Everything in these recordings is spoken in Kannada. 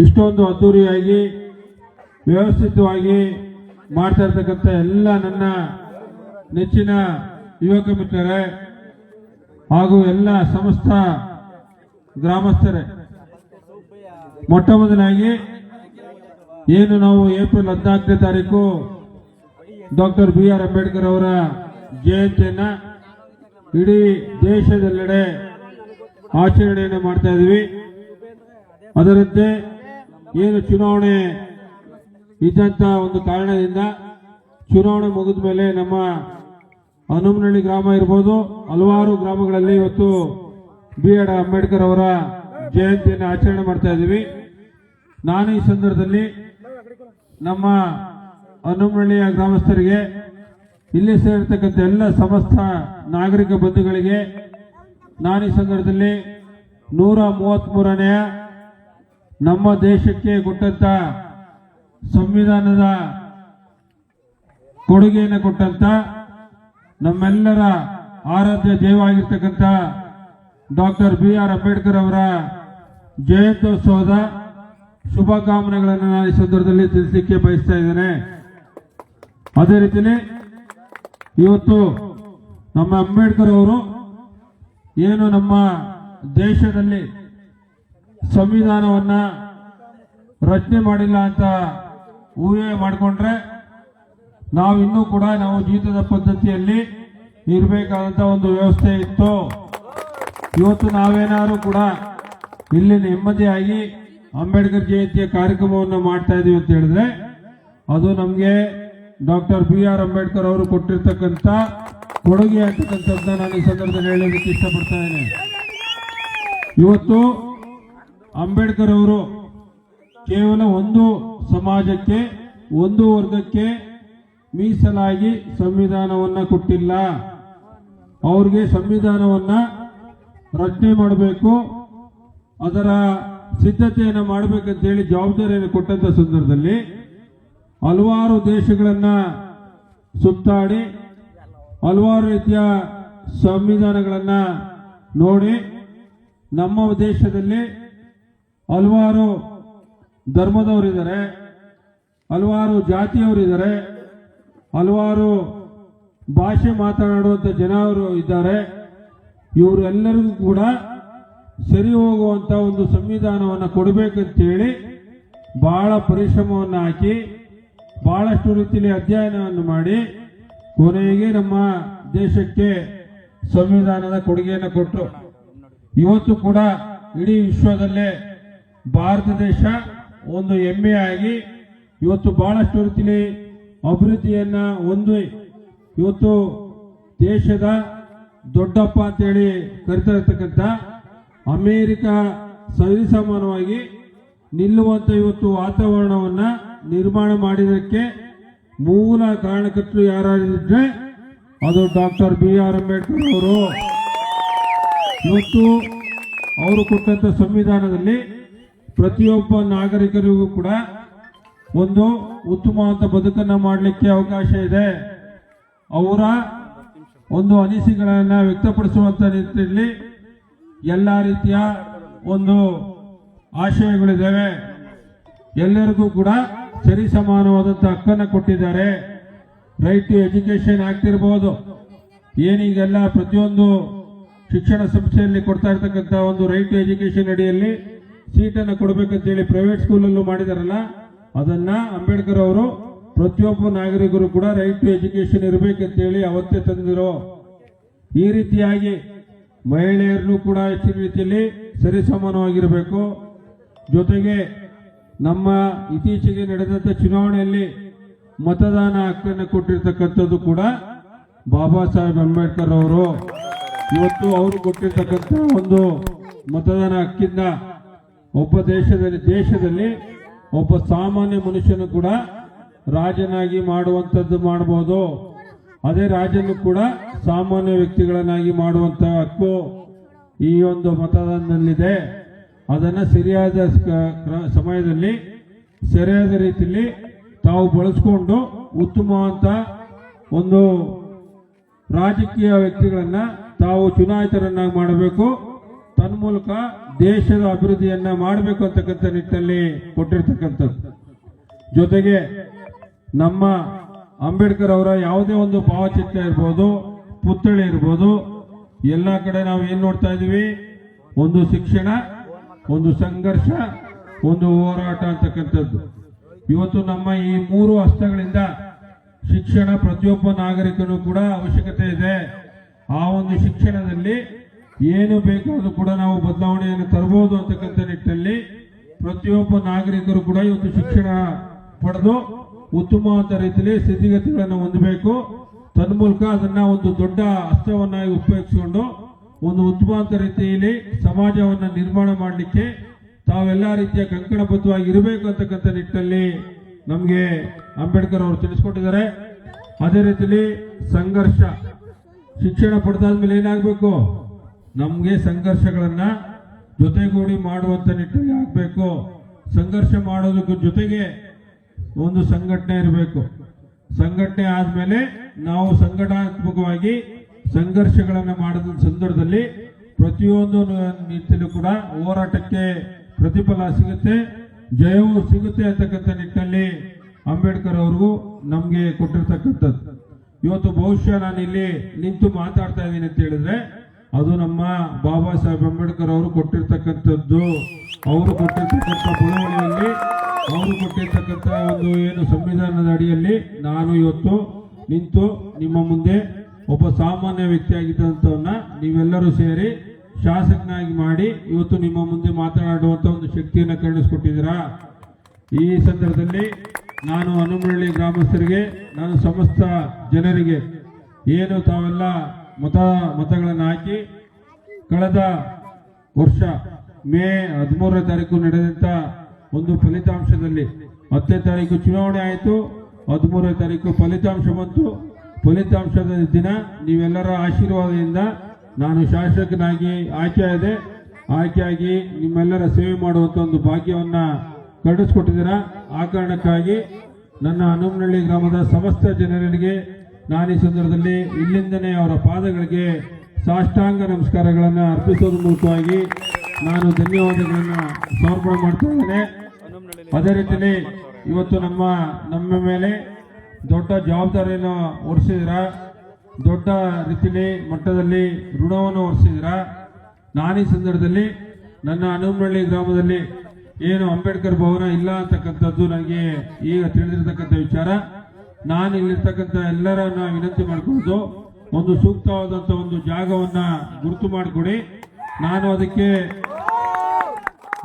ಇಷ್ಟೊಂದು ಅದ್ದೂರಿಯಾಗಿ, ವ್ಯವಸ್ಥಿತವಾಗಿ ಮಾಡ್ತಾ ಇರ್ತಕ್ಕಂಥ ಎಲ್ಲ ನನ್ನ ನೆಚ್ಚಿನ ಯುವಕ ಮಿತ್ರರೇ ಹಾಗೂ ಎಲ್ಲ ಸಮಸ್ತ ಗ್ರಾಮಸ್ಥರೇ ಮೊಟ್ಟ ಮೊದಲಾಗಿ ಏನು ನಾವು ಏಪ್ರಿಲ್ ಹದಿನಾಲ್ಕನೇ ತಾರೀಕು ಡಾಕ್ಟರ್ ಬಿ ಆರ್ ಅಂಬೇಡ್ಕರ್ ಅವರ ಜಯಂತಿಯನ್ನ ಇಡೀ ದೇಶದೆಲ್ಲೆಡೆ ಆಚರಣೆಯನ್ನು ಮಾಡ್ತಾ ಅದರಂತೆ ಏನು ಚುನಾವಣೆ ಇದ್ದಂತ ಒಂದು ಕಾರಣದಿಂದ ಚುನಾವಣೆ ಮುಗಿದ ಮೇಲೆ ನಮ್ಮ ಹನುಮನಹಳ್ಳಿ ಗ್ರಾಮ ಇರ್ಬೋದು, ಹಲವಾರು ಗ್ರಾಮಗಳಲ್ಲಿ ಇವತ್ತು ಬಿ ಆರ್ ಅಂಬೇಡ್ಕರ್ ಅವರ ಜಯಂತಿಯನ್ನು ಆಚರಣೆ ಮಾಡ್ತಾ ಇದ್ದೀವಿ. ನಾನು ಈ ಸಂದರ್ಭದಲ್ಲಿ ನಮ್ಮ ಹನುಮನಹಳ್ಳಿಯ ಗ್ರಾಮಸ್ಥರಿಗೆ ಇಲ್ಲಿ ಸೇರಿರ್ತಕ್ಕಂಥ ಎಲ್ಲ ಸಮಸ್ತ ನಾಗರಿಕ ಬಂಧುಗಳಿಗೆ ನಾನು ಈ ಸಂದರ್ಭದಲ್ಲಿ ನೂರ ಮೂವತ್ಮೂರನೆಯ ನಮ್ಮ ದೇಶಕ್ಕೆ ಕೊಟ್ಟಂತ ಸಂವಿಧಾನದ ಕೊಡುಗೆಯನ್ನು ಕೊಟ್ಟಂತ ನಮ್ಮೆಲ್ಲರ ಆರಾಧ್ಯ ದೈವವಾಗಿರ್ತಕ್ಕಂಥ ಡಾಕ್ಟರ್ ಬಿ ಆರ್ ಅಂಬೇಡ್ಕರ್ ಅವರ ಜಯಂತ್ಯೋತ್ಸವದ ಶುಭಕಾಮನೆಗಳನ್ನು ನಾನು ಈ ಸಂದರ್ಭದಲ್ಲಿ ತಿಳಿಸಲಿಕ್ಕೆ ಬಯಸ್ತಾ ಇದ್ದೇನೆ. ಅದೇ ರೀತಿಯಲ್ಲಿ ಇವತ್ತು ನಮ್ಮ ಅಂಬೇಡ್ಕರ್ ಅವರು ಏನು ನಮ್ಮ ದೇಶದಲ್ಲಿ ಸಂವಿಧಾನವನ್ನ ರಚನೆ ಮಾಡಿಲ್ಲ ಅಂತ ಊಹೆ ಮಾಡಿಕೊಂಡ್ರೆ ನಾವು ಇನ್ನೂ ಕೂಡ ನಾವು ಜೀವಿತದ ಪದ್ಧತಿಯಲ್ಲಿ ಇರಬೇಕಾದಂತ ಒಂದು ವ್ಯವಸ್ಥೆ ಇತ್ತು. ಇವತ್ತು ನಾವೇನಾದ್ರು ಕೂಡ ಇಲ್ಲಿ ನೆಮ್ಮದಿಯಾಗಿ ಅಂಬೇಡ್ಕರ್ ಜಯಂತಿಯ ಕಾರ್ಯಕ್ರಮವನ್ನು ಮಾಡ್ತಾ ಇದೀವಿ ಅಂತ ಹೇಳಿದ್ರೆ, ಅದು ನಮಗೆ ಡಾಕ್ಟರ್ ಬಿ ಆರ್ ಅಂಬೇಡ್ಕರ್ ಅವರು ಕೊಟ್ಟಿರ್ತಕ್ಕಂಥ ಕೊಡುಗೆ ಅಂತಕ್ಕಂಥದ್ದನ್ನ ನಾನು ಈ ಸಂದರ್ಭದಲ್ಲಿ ಹೇಳೋದಕ್ಕೆ ಇಷ್ಟಪಡ್ತಾ ಇದ್ದೇನೆ. ಇವತ್ತು ಅಂಬೇಡ್ಕರ್ ಅವರು ಕೇವಲ ಒಂದು ಸಮಾಜಕ್ಕೆ, ಒಂದು ವರ್ಗಕ್ಕೆ ಮೀಸಲಾಗಿ ಸಂವಿಧಾನವನ್ನ ಕೊಟ್ಟಿಲ್ಲ. ಅವ್ರಿಗೆ ಸಂವಿಧಾನವನ್ನ ರಚನೆ ಮಾಡಬೇಕು, ಅದರ ಸಿದ್ಧತೆಯನ್ನು ಮಾಡಬೇಕಂತೇಳಿ ಜವಾಬ್ದಾರಿಯನ್ನು ಕೊಟ್ಟಂತ ಸಂದರ್ಭದಲ್ಲಿ ಹಲವಾರು ದೇಶಗಳನ್ನ ಸುತ್ತಾಡಿ, ಹಲವಾರು ರೀತಿಯ ಸಂವಿಧಾನಗಳನ್ನ ನೋಡಿ ನಮ್ಮ ದೇಶದಲ್ಲಿ ಹಲವಾರು ಧರ್ಮದವರಿದ್ದಾರೆ, ಹಲವಾರು ಜಾತಿಯವರಿದ್ದಾರೆ, ಹಲವಾರು ಭಾಷೆ ಮಾತನಾಡುವಂಥ ಜನರು ಇದ್ದಾರೆ. ಇವರೆಲ್ಲರಿಗೂ ಕೂಡ ಸರಿ ಹೋಗುವಂಥ ಒಂದು ಸಂವಿಧಾನವನ್ನು ಕೊಡಬೇಕಂತೇಳಿ ಬಹಳ ಪರಿಶ್ರಮವನ್ನು ಹಾಕಿ ಬಹಳಷ್ಟು ರೀತಿಯಲ್ಲಿ ಅಧ್ಯಯನವನ್ನು ಮಾಡಿ ಕೊನೆಗೆ ನಮ್ಮ ದೇಶಕ್ಕೆ ಸಂವಿಧಾನದ ಕೊಡುಗೆಯನ್ನು ಕೊಟ್ಟರು ಇವತ್ತು ಕೂಡ ಇಡೀ ವಿಶ್ವದಲ್ಲೇ ಭಾರತ ದೇಶ ಒಂದು ಹೆಮ್ಮೆಯಾಗಿ ಇವತ್ತು ಬಹಳಷ್ಟು ರೀತಿಯಲ್ಲಿ ಅಭಿವೃದ್ಧಿಯನ್ನ ಹೊಂದಿ ಇವತ್ತು ದೇಶದ ದೊಡ್ಡಪ್ಪ ಅಂತೇಳಿ ಕರಿತಾ ಇರ್ತಕ್ಕಂಥ ಅಮೇರಿಕ ಸರಿಸಮಾನವಾಗಿ ನಿಲ್ಲುವಂಥ ಇವತ್ತು ವಾತಾವರಣವನ್ನು ನಿರ್ಮಾಣ ಮಾಡಿದಕ್ಕೆ ಮೂಲ ಕಾರಣಕರ್ತರು ಯಾರಿದ್ರೆ ಅದು ಡಾಕ್ಟರ್ ಬಿ ಆರ್ ಅಂಬೇಡ್ಕರ್ ಅವರು. ಇವತ್ತು ಅವರು ಕೊಟ್ಟಂಥ ಸಂವಿಧಾನದಲ್ಲಿ ಪ್ರತಿಯೊಬ್ಬ ನಾಗರಿಕರಿಗೂ ಕೂಡ ಒಂದು ಉತ್ತಮವಾದ ಬದುಕನ್ನು ಮಾಡಲಿಕ್ಕೆ ಅವಕಾಶ ಇದೆ. ಅವರ ಒಂದು ಅನಿಸಿಕೆಗಳನ್ನು ವ್ಯಕ್ತಪಡಿಸುವಂತ ನಿಟ್ಟಿನಲ್ಲಿ ಎಲ್ಲ ರೀತಿಯ ಒಂದು ಆಶಯಗಳಿದ್ದಾವೆ. ಎಲ್ಲರಿಗೂ ಕೂಡ ಸರಿ ಸಮಾನವಾದಂತ ಹಕ್ಕನ್ನು ಕೊಟ್ಟಿದ್ದಾರೆ. ರೈಟ್ ಟು ಎಜುಕೇಶನ್ ಆಗ್ತಿರ್ಬೋದು ಏನೀಗೆಲ್ಲ ಪ್ರತಿಯೊಂದು ಶಿಕ್ಷಣ ಸಂಸ್ಥೆಯಲ್ಲಿ ಕೊಡ್ತಾ ಇರ್ತಕ್ಕಂಥ ಒಂದು ರೈಟ್ ಟು ಎಜುಕೇಶನ್ ಅಡಿಯಲ್ಲಿ ಸೀಟನ್ನು ಕೊಡಬೇಕಂತೇಳಿ ಪ್ರೈವೇಟ್ ಸ್ಕೂಲಲ್ಲೂ ಮಾಡಿದಾರಲ್ಲ, ಅದನ್ನ ಅಂಬೇಡ್ಕರ್ ಅವರು ಪ್ರತಿಯೊಬ್ಬ ನಾಗರಿಕರು ಕೂಡ ರೈಟ್ ಟು ಎಜುಕೇಶನ್ ಇರಬೇಕಂತೇಳಿ ಅವತ್ತೇ ತಂದಿರೋ ಈ ರೀತಿಯಾಗಿ ಮಹಿಳೆಯರನ್ನು ಕೂಡ ಹೆಚ್ಚಿನ ರೀತಿಯಲ್ಲಿ ಸರಿಸಮಾನವಾಗಿರಬೇಕು. ಜೊತೆಗೆ ನಮ್ಮ ಇತ್ತೀಚೆಗೆ ನಡೆದಂಥ ಚುನಾವಣೆಯಲ್ಲಿ ಮತದಾನ ಹಕ್ಕನ್ನು ಕೊಟ್ಟಿರ್ತಕ್ಕಂಥದ್ದು ಕೂಡ ಬಾಬಾ ಸಾಹೇಬ್ ಅಂಬೇಡ್ಕರ್ ಅವರು. ಇವತ್ತು ಅವರು ಕೊಟ್ಟಿರ್ತಕ್ಕಂಥ ಒಂದು ಮತದಾನ ಹಕ್ಕಿಂದ ಒಬ್ಬ ದೇಶದಲ್ಲಿ ದೇಶದಲ್ಲಿ ಒಬ್ಬ ಸಾಮಾನ್ಯ ಮನುಷ್ಯನು ಕೂಡ ರಾಜನಾಗಿ ಮಾಡುವಂಥದ್ದು ಮಾಡಬಹುದು ಅದೇ ರಾಜನು ಕೂಡ ಸಾಮಾನ್ಯ ವ್ಯಕ್ತಿಗಳನ್ನಾಗಿ ಮಾಡುವಂತ ಹಕ್ಕು ಈ ಒಂದು ಮತದಾನದಲ್ಲಿದೆ. ಅದನ್ನ ಸರಿಯಾದ ಸಮಯದಲ್ಲಿ, ಸರಿಯಾದ ರೀತಿಯಲ್ಲಿ ತಾವು ಬಳಸ್ಕೊಂಡು ಉತ್ತಮವಾದ ಒಂದು ರಾಜಕೀಯ ವ್ಯಕ್ತಿಗಳನ್ನ ತಾವು ಚುನಾಯಿತರನ್ನಾಗಿ ಮಾಡಬೇಕು. ತನ್ಮೂಲಕ ದೇಶದ ಅಭಿವೃದ್ಧಿಯನ್ನ ಮಾಡಬೇಕು ಅಂತಕ್ಕಂಥ ನಿಟ್ಟಿನಲ್ಲಿ ಕೊಟ್ಟಿರ್ತಕ್ಕಂಥದ್ದು. ಜೊತೆಗೆ ನಮ್ಮ ಅಂಬೇಡ್ಕರ್ ಅವರ ಯಾವುದೇ ಒಂದು ಭಾವಚಿತ್ರ ಇರ್ಬೋದು, ಪುತ್ಥಳಿ ಇರ್ಬೋದು, ಎಲ್ಲ ಕಡೆ ನಾವು ಏನ್ ನೋಡ್ತಾ ಇದೀವಿ? ಒಂದು ಶಿಕ್ಷಣ, ಒಂದು ಸಂಘರ್ಷ, ಒಂದು ಹೋರಾಟ ಅಂತಕ್ಕಂಥದ್ದು. ಇವತ್ತು ನಮ್ಮ ಈ ಮೂರು ಹಸ್ತಗಳಿಂದ ಶಿಕ್ಷಣ ಪ್ರತಿಯೊಬ್ಬ ನಾಗರಿಕನು ಕೂಡ ಅವಶ್ಯಕತೆ ಇದೆ. ಆ ಒಂದು ಶಿಕ್ಷಣದಲ್ಲಿ ಏನು ಬೇಕಾದರೂ ಕೂಡ ನಾವು ಬದಲಾವಣೆಯನ್ನು ತರಬಹುದು ಅಂತಕ್ಕಂಥ ನಿಟ್ಟಿನಲ್ಲಿ ಪ್ರತಿಯೊಬ್ಬ ನಾಗರಿಕರು ಕೂಡ ಇವತ್ತು ಶಿಕ್ಷಣ ಪಡೆದು ಉತ್ತಮವಾದ ರೀತಿಯಲ್ಲಿ ಸ್ಥಿತಿಗತಿಗಳನ್ನು ಹೊಂದಬೇಕು. ತನ್ಮೂಲಕ ಅದನ್ನ ಒಂದು ದೊಡ್ಡ ಅಸ್ತ್ರವನ್ನಾಗಿ ಉಪಯೋಗಿಸಿಕೊಂಡು ಒಂದು ಉತ್ತಮವಾದ ರೀತಿಯಲ್ಲಿ ಸಮಾಜವನ್ನ ನಿರ್ಮಾಣ ಮಾಡಲಿಕ್ಕೆ ತಾವೆಲ್ಲ ರೀತಿಯ ಕಂಕಣಬದ್ಧವಾಗಿ ಇರಬೇಕು ಅಂತಕ್ಕಂಥ ನಿಟ್ಟಿನಲ್ಲಿ ನಮಗೆ ಅಂಬೇಡ್ಕರ್ ಅವರು ತಿಳಿಸ್ಕೊಟ್ಟಿದ್ದಾರೆ. ಅದೇ ರೀತಿಯಲ್ಲಿ ಸಂಘರ್ಷ, ಶಿಕ್ಷಣ ಪಡೆದಾದ್ಮೇಲೆ ಏನಾಗಬೇಕು? ನಮಗೆ ಸಂಘರ್ಷಗಳನ್ನ ಜೊತೆಗೂಡಿ ಮಾಡುವಂತ ನಿಟ್ಟಿನಲ್ಲಿ ಆಗಬೇಕು. ಸಂಘರ್ಷ ಮಾಡೋದಕ್ಕೂ ಜೊತೆಗೆ ಒಂದು ಸಂಘಟನೆ ಇರಬೇಕು. ಸಂಘಟನೆ ಆದಮೇಲೆ ನಾವು ಸಂಘಟನಾತ್ಮಕವಾಗಿ ಸಂಘರ್ಷಗಳನ್ನು ಮಾಡಿದ ಸಂದರ್ಭದಲ್ಲಿ ಪ್ರತಿಯೊಂದು ನಿಟ್ಟಿನೂ ಕೂಡ ಹೋರಾಟಕ್ಕೆ ಪ್ರತಿಫಲ ಸಿಗುತ್ತೆ. ಜಯವು ಸಿಗುತ್ತೆ ಅಂತಕ್ಕಂಥ ನಿಟ್ಟಿನಲ್ಲಿ ಅಂಬೇಡ್ಕರ್ ಅವ್ರಿಗೂ ನಮಗೆ ಕೊಟ್ಟಿರ್ತಕ್ಕಂಥದ್ದು. ಇವತ್ತು ಬಹುಶಃ ನಾನು ಇಲ್ಲಿ ನಿಂತು ಮಾತಾಡ್ತಾ ಇದ್ದೀನಿ ಅಂತ ಹೇಳಿದ್ರೆ ಅದು ನಮ್ಮ ಬಾಬಾ ಸಾಹೇಬ್ ಅಂಬೇಡ್ಕರ್ ಅವರು ಕೊಟ್ಟಿರ್ತಕ್ಕಂಥದ್ದು. ಅವರು ಕೊಟ್ಟಿರ್ತಕ್ಕಂಥ ಬಳುವಳಿಯಲ್ಲಿ ಅವರು ಕೊಟ್ಟಿರ್ತಕ್ಕಂಥ ಒಂದು ಏನು ಸಂವಿಧಾನದ ಅಡಿಯಲ್ಲಿ ನಾನು ಇವತ್ತು ನಿಂತು ನಿಮ್ಮ ಮುಂದೆ ಒಬ್ಬ ಸಾಮಾನ್ಯ ವ್ಯಕ್ತಿಯಾಗಿದ್ದಂಥವನ್ನ ನೀವೆಲ್ಲರೂ ಸೇರಿ ಶಾಸಕನಾಗಿ ಮಾಡಿ ಇವತ್ತು ನಿಮ್ಮ ಮುಂದೆ ಮಾತನಾಡುವಂತ ಒಂದು ಶಕ್ತಿಯನ್ನು ಕರುಣಿಸ್ಕೊಟ್ಟಿದ್ದೀರಾ? ಈ ಸಂದರ್ಭದಲ್ಲಿ ನಾನು ಹನುಮಳ್ಳಿ ಗ್ರಾಮಸ್ಥರಿಗೆ, ನಾನು ಸಮಸ್ತ ಜನರಿಗೆ ಏನು ತಾವೆಲ್ಲ ಮತ ಮತಗಳನ್ನು ಹಾಕಿ ಕಳೆದ ವರ್ಷ ಮೇ ಹದಿಮೂರನೇ ತಾರೀಕು ನಡೆದಂತ ಒಂದು ಫಲಿತಾಂಶದಲ್ಲಿ ಹತ್ತನೇ ತಾರೀಕು ಚುನಾವಣೆ ಆಯಿತು, ಹದಿಮೂರನೇ ತಾರೀಕು ಫಲಿತಾಂಶ ಬಂತು ಫಲಿತಾಂಶದ ದಿನ ನೀವೆಲ್ಲರ ಆಶೀರ್ವಾದದಿಂದ ನಾನು ಶಾಸಕನಾಗಿ ಆಯ್ಕೆಯಾದೆ, ಆಯ್ಕೆಯಾಗಿ ನಿಮ್ಮೆಲ್ಲರ ಸೇವೆ ಮಾಡುವಂತ ಒಂದು ಭಾಗ್ಯವನ್ನ ಕಡಿಸ್ಕೊಟ್ಟಿದ್ದೀರಾ ಆ ಕಾರಣಕ್ಕಾಗಿ ನನ್ನ ಹನುಮನಹಳ್ಳಿ ಗ್ರಾಮದ ಸಮಸ್ತ ಜನರಿಗೆ ನಾನು ಈ ಸಂದರ್ಭದಲ್ಲಿ ಇಲ್ಲಿಂದನೇ ಅವರ ಪಾದಗಳಿಗೆ ಸಾಷ್ಟಾಂಗ ನಮಸ್ಕಾರಗಳನ್ನು ಅರ್ಪಿಸೋದ್ರ ಮೂಲಕವಾಗಿ ನಾನು ಧನ್ಯವಾದಗಳನ್ನು ಸಮರ್ಪಣೆ ಮಾಡ್ತಾ ಇದ್ದೇನೆ. ಅದೇ ರೀತಿಯಲ್ಲಿ ಇವತ್ತು ನಮ್ಮ ನಮ್ಮ ಮೇಲೆ ದೊಡ್ಡ ಜವಾಬ್ದಾರಿಯನ್ನು ಹೊರಿಸಿದ್ರ ದೊಡ್ಡ ರೀತಿಯಲ್ಲಿ ಮಟ್ಟದಲ್ಲಿ ಋಣವನ್ನು ಹೊರಿಸಿದ್ರ ನಾನೀ ಸಂದರ್ಭದಲ್ಲಿ ನನ್ನ ಹನುಮನಹಳ್ಳಿ ಗ್ರಾಮದಲ್ಲಿ ಏನು ಅಂಬೇಡ್ಕರ್ ಭವನ ಇಲ್ಲ ಅಂತಕ್ಕಂಥದ್ದು ನನಗೆ ಈಗ ತಿಳಿದಿರತಕ್ಕಂಥ ವಿಚಾರ. ನಾನು ಇಲ್ಲಿರ್ತಕ್ಕಂಥ ಎಲ್ಲರನ್ನ ವಿನಂತಿ ಮಾಡಿಕೊಂಡು ಒಂದು ಸೂಕ್ತವಾದಂಥ ಒಂದು ಜಾಗವನ್ನ ಗುರುತು ಮಾಡಿಕೊಡಿ. ನಾನು ಅದಕ್ಕೆ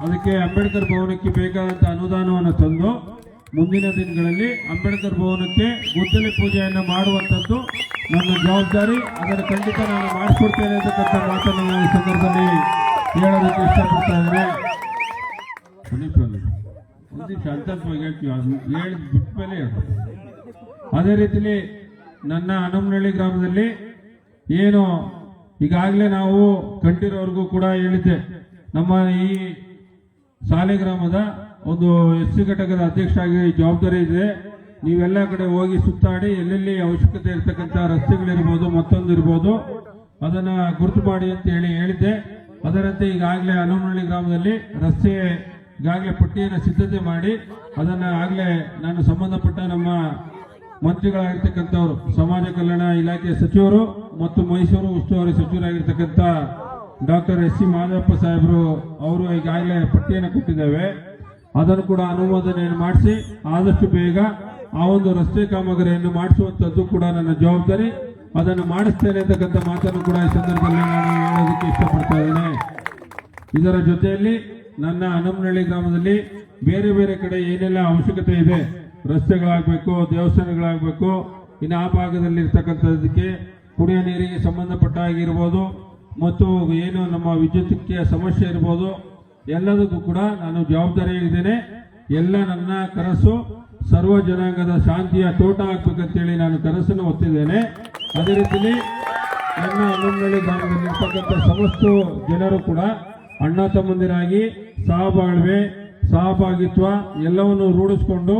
ಅದಕ್ಕೆ ಅಂಬೇಡ್ಕರ್ ಭವನಕ್ಕೆ ಬೇಕಾದಂಥ ಅನುದಾನವನ್ನು ತಂದು ಮುಂದಿನ ದಿನಗಳಲ್ಲಿ ಅಂಬೇಡ್ಕರ್ ಭವನಕ್ಕೆ ಗುದ್ದಲಿ ಪೂಜೆಯನ್ನು ಮಾಡುವಂಥದ್ದು ನನ್ನ ಜವಾಬ್ದಾರಿ. ಅದನ್ನು ಖಂಡಿತ ನಾನು ಮಾಡಿಸ್ಕೊಡ್ತೇನೆ ಅಂತಕ್ಕಂಥ ಮಾತನ್ನು ನಾನು ಸಂದರ್ಭದಲ್ಲಿ ಹೇಳೋದಕ್ಕೆ ಇಷ್ಟಪಡ್ತಾ ಇದ್ದೇನೆ. ಒಂದು ಹೇಳ್ತೀವಿ. ಅದು ಬಿಟ್ಟ ಮೇಲೆ ಹೇಳು. ಅದೇ ರೀತಿಲಿ ನನ್ನ ಹನುಮನಹಳ್ಳಿ ಗ್ರಾಮದಲ್ಲಿ ಏನು ಈಗಾಗಲೇ ನಾವು ಕಂಠೀರವ್ರಿಗೂ ಕೂಡ ಹೇಳಿದ್ದೆ. ನಮ್ಮ ಈ ಸಾಲೆ ಗ್ರಾಮದ ಒಂದು ಎಸ್ ಸಿ ಘಟಕದ ಅಧ್ಯಕ್ಷರಾಗಿ ಜವಾಬ್ದಾರಿ ಇದೆ. ನೀವೆಲ್ಲ ಕಡೆ ಹೋಗಿ ಸುತ್ತಾಡಿ ಎಲ್ಲೆಲ್ಲಿ ಅವಶ್ಯಕತೆ ಇರ್ತಕ್ಕಂಥ ರಸ್ತೆಗಳಿರ್ಬೋದು, ಮತ್ತೊಂದು ಇರ್ಬೋದು, ಅದನ್ನ ಗುರುತು ಮಾಡಿ ಅಂತ ಹೇಳಿ ಹೇಳಿದ್ದೆ. ಅದರಂತೆ ಈಗಾಗಲೇ ಹನುಮನಹಳ್ಳಿ ಗ್ರಾಮದಲ್ಲಿ ರಸ್ತೆ ಈಗಾಗಲೇ ಪಟ್ಟಿಯನ್ನು ಸಿದ್ಧತೆ ಮಾಡಿ, ಅದನ್ನ ಆಗಲೇ ನಾನು ಸಂಬಂಧಪಟ್ಟ ನಮ್ಮ ಮಂತ್ರಿಗಳಾಗಿರ್ತಕ್ಕಂಥವ್ರು, ಸಮಾಜ ಕಲ್ಯಾಣ ಇಲಾಖೆ ಸಚಿವರು ಮತ್ತು ಮೈಸೂರು ಉಸ್ತುವಾರಿ ಸಚಿವರಾಗಿರ್ತಕ್ಕಂಥ ಡಾಕ್ಟರ್ ಎಸ್ ಸಿ ಮಾಧವಪ್ಪ ಸಾಹೇಬರು ಅವರು ಈಗಾಗಲೇ ಪಟ್ಟಿಯನ್ನು ಕೊಟ್ಟಿದ್ದೇವೆ. ಅದನ್ನು ಕೂಡ ಅನುಮೋದನೆಯನ್ನು ಮಾಡಿಸಿ ಆದಷ್ಟು ಬೇಗ ಆ ಒಂದು ರಸ್ತೆ ಕಾಮಗಾರಿಯನ್ನು ಮಾಡಿಸುವಂಥದ್ದು ಕೂಡ ನನ್ನ ಜವಾಬ್ದಾರಿ. ಅದನ್ನು ಮಾಡಿಸ್ತೇನೆ ಅಂತಕ್ಕಂಥ ಮಾತನ್ನು ಕೂಡ ಈ ಸಂದರ್ಭದಲ್ಲಿ ನಾನು ಹೇಳೋದಕ್ಕೆ ಇಷ್ಟಪಡ್ತಾ ಇದ್ದೇನೆ. ಇದರ ಜೊತೆಯಲ್ಲಿ ನನ್ನ ಹನುಮನಹಳ್ಳಿ ಗ್ರಾಮದಲ್ಲಿ ಬೇರೆ ಬೇರೆ ಕಡೆ ಏನೆಲ್ಲ ಅವಶ್ಯಕತೆ ಇದೆ ರಸ್ತೆಗಳಾಗಬೇಕು, ದೇವಸ್ಥಾನಗಳಾಗಬೇಕು, ಇನ್ನು ಆ ಭಾಗದಲ್ಲಿ ಇರ್ತಕ್ಕಂಥದ್ದಕ್ಕೆ ಕುಡಿಯೋ ನೀರಿಗೆ ಸಂಬಂಧಪಟ್ಟ ಆಗಿರ್ಬೋದು, ಮತ್ತು ಏನು ನಮ್ಮ ವಿದ್ಯುತ್ಕ್ಕೆ ಸಮಸ್ಯೆ ಇರ್ಬೋದು, ಎಲ್ಲದಕ್ಕೂ ಕೂಡ ನಾನು ಜವಾಬ್ದಾರಿ ಇದ್ದೇನೆ ಎಲ್ಲ ನನ್ನ ಕನಸು, ಸರ್ವ ಜನಾಂಗದ ಶಾಂತಿಯ ತೋಟ ಆಗ್ಬೇಕಂತೇಳಿ ನಾನು ಕನಸನ್ನು ಒತ್ತಿದ್ದೇನೆ ಅದೇ ರೀತಿಯಲ್ಲಿ ನನ್ನ ಹನ್ನೊಂದನೇ ಗ್ರಾಮದಲ್ಲಿ ಇರ್ತಕ್ಕಂಥ ಸಮಸ್ತ ಜನರು ಕೂಡ ಅಣ್ಣ ತಮ್ಮಂದಿರಾಗಿ ಸಹಬಾಳ್ವೆ, ಸಹಭಾಗಿತ್ವ ಎಲ್ಲವನ್ನು ರೂಢಿಸಿಕೊಂಡು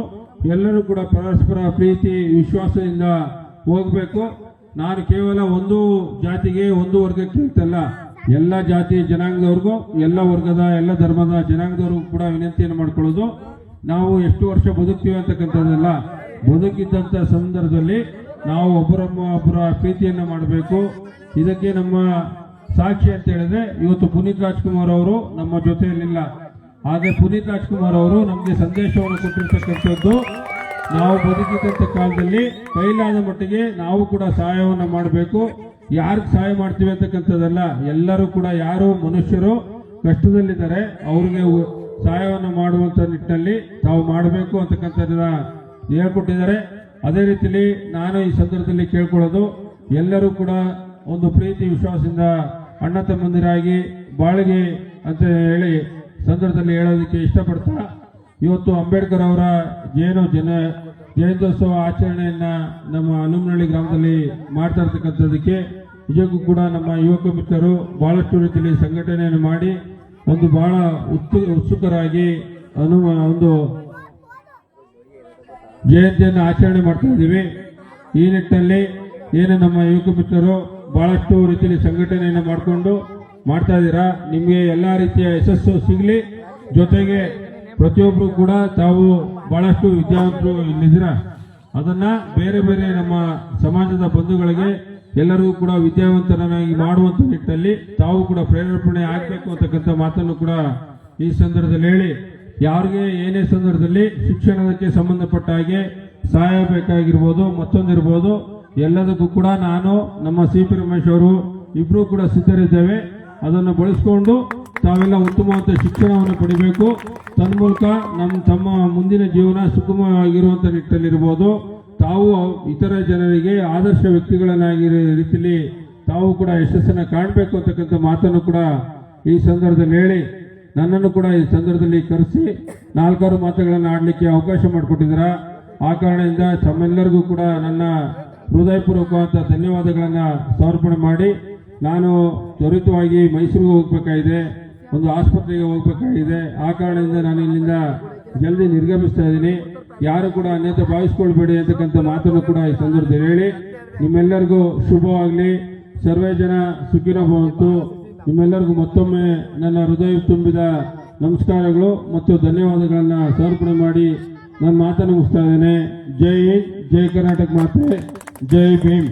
ಎಲ್ಲರೂ ಕೂಡ ಪರಸ್ಪರ ಪ್ರೀತಿ, ವಿಶ್ವಾಸದಿಂದ ಹೋಗಬೇಕು. ನಾನು ಕೇವಲ ಒಂದು ಜಾತಿಗೆ, ಒಂದು ವರ್ಗಕ್ಕೆ ಇರ್ತಲ್ಲ ಎಲ್ಲ ಜಾತಿ ಜನಾಂಗದವ್ರಿಗೂ, ಎಲ್ಲ ವರ್ಗದ, ಎಲ್ಲ ಧರ್ಮದ ಜನಾಂಗದವ್ರಿಗೂ ಕೂಡ ವಿನಂತಿಯನ್ನು ಮಾಡ್ಕೊಳ್ಳೋದು. ನಾವು ಎಷ್ಟು ವರ್ಷ ಬದುಕ್ತೀವಿ ಅಂತಕ್ಕಂಥದ್ದಲ್ಲ, ಬದುಕಿದ್ದಂಥ ಸಂದರ್ಭದಲ್ಲಿ ನಾವು ಒಬ್ಬರಮ್ಮ ಒಬ್ಬರ ಪ್ರೀತಿಯನ್ನು ಮಾಡಬೇಕು. ಇದಕ್ಕೆ ನಮ್ಮ ಸಾಕ್ಷಿ ಅಂತ ಹೇಳಿದ್ರೆ, ಇವತ್ತು ಪುನೀತ್ ರಾಜ್ಕುಮಾರ್ ಅವರು ನಮ್ಮ ಜೊತೆಯಲ್ಲಿಲ್ಲ. ಹಾಗೆ ಪುನೀತ್ ರಾಜ್ಕುಮಾರ್ ಅವರು ನಮಗೆ ಸಂದೇಶವನ್ನು ಕೊಟ್ಟಿರ್ತಕ್ಕಂಥದ್ದು, ನಾವು ಬದುಕಿದಂಥ ಕಾಲದಲ್ಲಿ ಕೈಲಾದ ಮಟ್ಟಿಗೆ ನಾವು ಕೂಡ ಸಹಾಯವನ್ನು ಮಾಡಬೇಕು. ಯಾರಿಗೆ ಸಹಾಯ ಮಾಡ್ತೀವಿ ಅಂತಕ್ಕಂಥದ್ದಲ್ಲ, ಎಲ್ಲರೂ ಕೂಡ ಯಾರು ಮನುಷ್ಯರು ಕಷ್ಟದಲ್ಲಿದ್ದಾರೆ, ಅವ್ರಿಗೆ ಸಹಾಯವನ್ನು ಮಾಡುವಂಥ ನಿಟ್ಟಿನಲ್ಲಿ ತಾವು ಮಾಡಬೇಕು ಅಂತಕ್ಕಂಥದ್ದನ್ನ ಹೇಳ್ಕೊಟ್ಟಿದ್ದಾರೆ. ಅದೇ ರೀತಿಯಲ್ಲಿ ನಾನು ಈ ಸಂದರ್ಭದಲ್ಲಿ ಕೇಳ್ಕೊಳ್ಳೋದು, ಎಲ್ಲರೂ ಕೂಡ ಒಂದು ಪ್ರೀತಿ, ವಿಶ್ವಾಸದಿಂದ ಅಣ್ಣ ತಮ್ಮಂದಿರಾಗಿ ಬಾಳಿಗೆ ಅಂತ ಹೇಳಿ ಸಂದರ್ಭದಲ್ಲಿ ಹೇಳೋದಕ್ಕೆ ಇಷ್ಟಪಡ್ತಾ ಇವತ್ತು ಅಂಬೇಡ್ಕರ್ ಅವರ ಜೇನು ಜನ ಜಯಂತ್ಯೋತ್ಸವ ಆಚರಣೆಯನ್ನ ನಮ್ಮ ಹನುಮನಹಳ್ಳಿ ಗ್ರಾಮದಲ್ಲಿ ಮಾಡ್ತಾ ಇರ್ತಕ್ಕಂಥದ್ದಕ್ಕೆ, ನಿಜಕ್ಕೂ ಕೂಡ ನಮ್ಮ ಯುವಕ ಮಿತ್ರರು ಬಹಳಷ್ಟು ರೀತಿಯಲ್ಲಿ ಸಂಘಟನೆಯನ್ನು ಮಾಡಿ ಒಂದು ಬಹಳ ಉತ್ಸು ಉತ್ಸುಕರಾಗಿ ಅನು ಒಂದು ಜಯಂತಿಯನ್ನು ಆಚರಣೆ ಮಾಡ್ತಾ ಇದ್ದೀವಿ. ಈ ನಿಟ್ಟಿನಲ್ಲಿ ಏನು ನಮ್ಮ ಯುವಕ ಮಿತ್ರರು ಬಹಳಷ್ಟು ರೀತಿಯಲ್ಲಿ ಸಂಘಟನೆಯನ್ನು ಮಾಡಿಕೊಂಡು ಮಾಡ್ತಾ ಇದ್ದೀರಾ? ನಿಮಗೆ ಎಲ್ಲ ರೀತಿಯ ಯಶಸ್ಸು ಸಿಗಲಿ. ಜೊತೆಗೆ ಪ್ರತಿಯೊಬ್ಬರು ಕೂಡ ತಾವು ಬಹಳಷ್ಟು ವಿದ್ಯಾವಂತರು ಇಲ್ಲಿದ್ದೀರಾ? ಅದನ್ನ ಬೇರೆ ಬೇರೆ ನಮ್ಮ ಸಮಾಜದ ಬಂಧುಗಳಿಗೆ ಎಲ್ಲರಿಗೂ ಕೂಡ ವಿದ್ಯಾವಂತರನ್ನಾಗಿ ಮಾಡುವಂತ ನಿಟ್ಟಿನಲ್ಲಿ ತಾವು ಕೂಡ ಪ್ರೇರೇಪಣೆ ಆಗಬೇಕು ಅಂತಕ್ಕಂಥ ಮಾತನ್ನು ಕೂಡ ಈ ಸಂದರ್ಭದಲ್ಲಿ ಹೇಳಿ. ಯಾರಿಗೆ ಏನೇ ಸಂದರ್ಭದಲ್ಲಿ ಶಿಕ್ಷಣಕ್ಕೆ ಸಂಬಂಧಪಟ್ಟ ಹಾಗೆ ಸಹಾಯ ಬೇಕಾಗಿರ್ಬೋದು ಮತ್ತೊಂದಿರ್ಬೋದು ಎಲ್ಲದಕ್ಕೂ ಕೂಡ ನಾನು ನಮ್ಮ ಸಿ ಪಿ ರಮೇಶ್ ಅವರು ಇಬ್ಬರೂ ಕೂಡ ಸಿದ್ಧರಿದ್ದೇವೆ. ಅದನ್ನು ಬಳಸಿಕೊಂಡು ತಾವೆಲ್ಲ ಉತ್ತಮವಾದ ಶಿಕ್ಷಣವನ್ನು ಪಡಿಬೇಕು. ತನ್ಮೂಲಕ ನಮ್ಮ ತಮ್ಮ ಮುಂದಿನ ಜೀವನ ಸುಗಮವಾಗಿರುವಂಥ ನಿಟ್ಟಿನಲ್ಲಿರ್ಬೋದು ತಾವು ಇತರ ಜನರಿಗೆ ಆದರ್ಶ ವ್ಯಕ್ತಿಗಳನ್ನಾಗಿರೋ ರೀತಿಯಲ್ಲಿ ತಾವು ಕೂಡ ಯಶಸ್ಸನ್ನು ಕಾಣಬೇಕು ಅಂತಕ್ಕಂಥ ಮಾತನ್ನು ಕೂಡ ಈ ಸಂದರ್ಭದಲ್ಲಿ ಹೇಳಿ, ನನ್ನನ್ನು ಕೂಡ ಈ ಸಂದರ್ಭದಲ್ಲಿ ಕರೆಸಿ, ನಾಲ್ಕಾರು ಮಾತುಗಳನ್ನು ಆಡಲಿಕ್ಕೆ ಅವಕಾಶ ಮಾಡಿಕೊಟ್ಟಿದ್ದೀರಾ. ಆ ಕಾರಣದಿಂದ ತಮ್ಮೆಲ್ಲರಿಗೂ ಕೂಡ ನನ್ನ ಹೃದಯಪೂರ್ವಕವಾದ ಧನ್ಯವಾದಗಳನ್ನು ಸಮರ್ಪಣೆ ಮಾಡಿ. ನಾನು ತ್ವರಿತವಾಗಿ ಮೈಸೂರಿಗೆ ಹೋಗ್ಬೇಕಾಗಿದೆ, ಒಂದು ಆಸ್ಪತ್ರೆಗೆ ಹೋಗ್ಬೇಕಾಗಿದೆ. ಆ ಕಾರಣದಿಂದ ನಾನು ಇಲ್ಲಿಂದ ಜಲ್ದಿ ನಿರ್ಗಮಿಸ್ತಾ ಇದ್ದೀನಿ. ಯಾರು ಕೂಡ ಅನ್ಯತೆ ಭಾವಿಸ್ಕೊಳ್ಬೇಡಿ ಅಂತಕ್ಕಂಥ ಮಾತನ್ನು ಕೂಡ ಈ ಸಂದರ್ಭದಲ್ಲಿ ಹೇಳಿ, ನಿಮ್ಮೆಲ್ಲರಿಗೂ ಶುಭವಾಗಲಿ ಸರ್ವೇ ಜನ ಸುಖಿನ ಬಂತು ನಿಮ್ಮೆಲ್ಲರಿಗೂ ಮತ್ತೊಮ್ಮೆ ನನ್ನ ಹೃದಯ ತುಂಬಿದ ನಮಸ್ಕಾರಗಳು ಮತ್ತು ಧನ್ಯವಾದಗಳನ್ನು ಸಮರ್ಪಣೆ ಮಾಡಿ ನನ್ನ ಮಾತನ್ನು ಮುಗಿಸ್ತಾ ಇದ್ದೇನೆ. ಜೈ ಹಿಂದ್, ಜೈ ಕರ್ನಾಟಕ ಮಾತೆ, ಜೈ ಭೀಮ್.